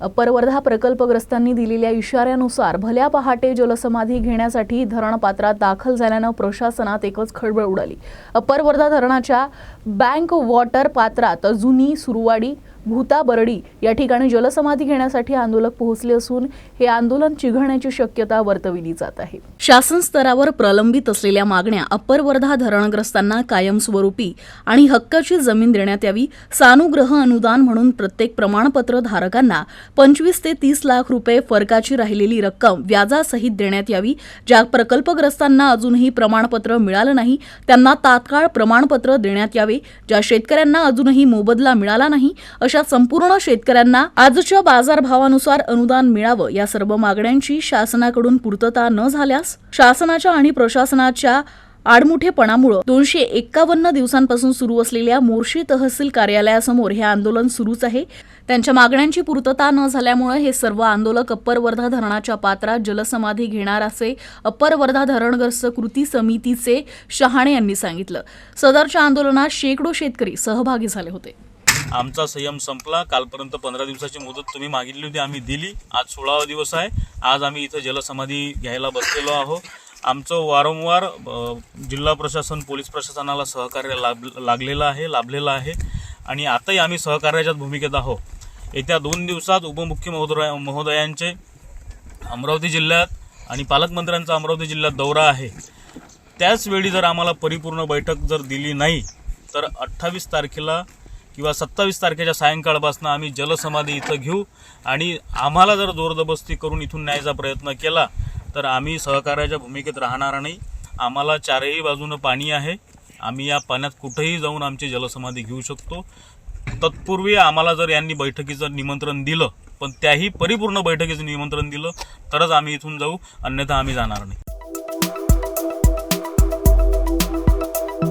परवर्धा प्रकल्पग्रस्तांनी दिलेल्या इशाऱ्यानुसार भल्या पहाटे जलसमाधी घेण्यासाठी धरण पात्रात दाखल झाल्यानं प्रशासनात एकच खळबळ उडाली. परवर्धा धरणाच्या बँक वॉटर पात्रात जुनी सुरुवाडी भूताबरडी या ठिकाणी जलसमाधी घेण्यासाठी आंदोलक पोहोचले असून हे आंदोलन चिघळण्याची शक्यता वर्तविली जात आहे. शासन स्तरावर प्रलंबित असलेल्या मागण्या अप्पर वर्धा धरणग्रस्तांना कायमस्वरूपी आणि हक्काची जमीन देण्यात यावी सानुग्रह अनुदान म्हणून प्रत्येक प्रमाणपत्र धारकांना पंचवीस ते तीस लाख रुपये फरकाची राहिलेली रक्कम व्याजासहित देण्यात यावी ज्या प्रकल्पग्रस्तांना अजूनही प्रमाणपत्र मिळालं नाही त्यांना तात्काळ प्रमाणपत्र देण्यात यावे ज्या शेतकऱ्यांना अजूनही मोबदला मिळाला नाही अशा संपूर्ण शेतकऱ्यांना आजच्या बाजारभावानुसार अनुदान मिळावं या सर्व मागण्यांची शासनाकडून पूर्तता न झाल्यास शासनाच्या आणि प्रशासनाच्या आडमुठेपणामुळे दोनशे एक्कावन्न दिवसांपासून सुरू असलेल्या मोर्शी तहसील कार्यालयासमोर हे आंदोलन सुरूच आहे. त्यांच्या मागण्यांची पूर्तता न झाल्यामुळे हे सर्व आंदोलक अप्पर वर्धा धरणाच्या पात्रात जलसमाधी घेणार असे अप्पर वर्धा धरणग्रस्त कृती समितीचे शहाणे यांनी सांगितलं. सदरच्या आंदोलनात शेकडो शेतकरी सहभागी झाले होते. आमचा संयम संपला. कालपर्यंत पंधरा दिवसाची मुदत तुम्ही मागितली होती आम्ही दिली. आज सोळावा दिवस आहे. आज आम्ही इथं जलसमाधी घ्यायला बसलेलो आहो आमचं वारंवार जिल्हा प्रशासन पोलीस प्रशासनाला सहकार्य लाभ लागलेलं आहे लाभलेलं आहे. आणि आताही आम्ही सहकार्याच्याच भूमिकेत आहोत. येत्या दोन दिवसात उपमुख्य महोदय महोदयांचे अमरावती जिल्ह्यात आणि पालकमंत्र्यांचा अमरावती जिल्ह्यात दौरा आहे. त्याचवेळी जर आम्हाला परिपूर्ण बैठक जर दिली नाही तर अठ्ठावीस तारखेला किंवा सत्तावीस तारखेच्या सायंकाळपासून आम्ही जलसमाधी इथं घेऊ आणि आम्हाला जर जोरजबस्ती करून इथून न्यायचा प्रयत्न केला तर आम्ही सहकार्याच्या भूमिकेत राहणार नाही. आम्हाला चारही बाजूनं पाणी आहे. आम्ही या पाण्यात कुठेही जाऊन आमची जलसमाधी घेऊ शकतो. तत्पूर्वी आम्हाला जर यांनी बैठकीचं निमंत्रण दिलं पण त्याही परिपूर्ण बैठकीचं निमंत्रण दिलं तरच आम्ही इथून जाऊ. अन्यथा आम्ही जाणार नाही.